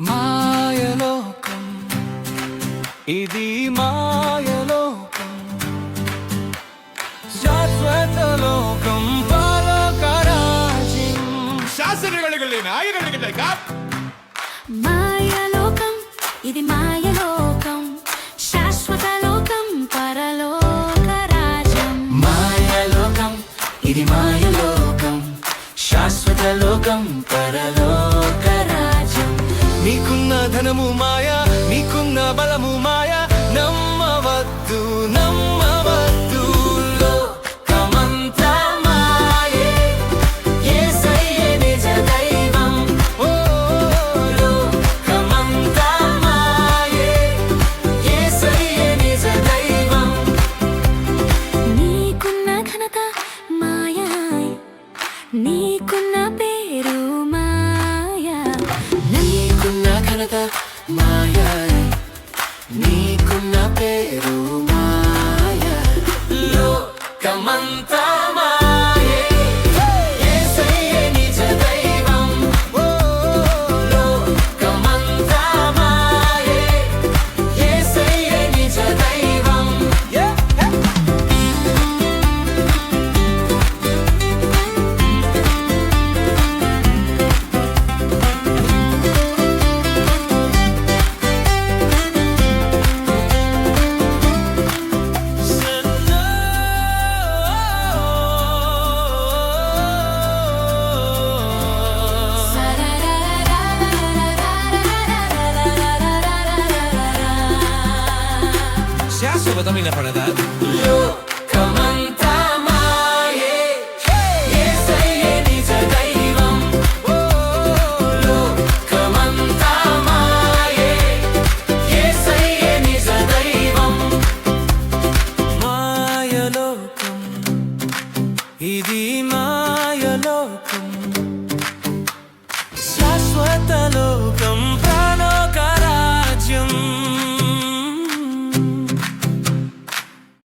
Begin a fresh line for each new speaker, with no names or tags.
మాయలోకం. ఇది మాయలోకం. శాశ్వత లోకం పరకరాజ్యం
శాసనగళగళ నాయనగళగళ
మాయలోకం ఇది మాయలోకం. శాశ్వత లోకం పరలోకరాజ్యం
మాయలోకం ఇది మాయలోకం. శాశ్వత లోకం పరలో నీకున్న ధనము మాయా నీకున్న బలము మాయా. నమ్మవద్దు నమ్మవద్దు.
నీకున్న ఘనత నీకున్న
లోకమంతా మాయే మాయే యేసయ్యే నిజ దైవం మాయలోకం ఇది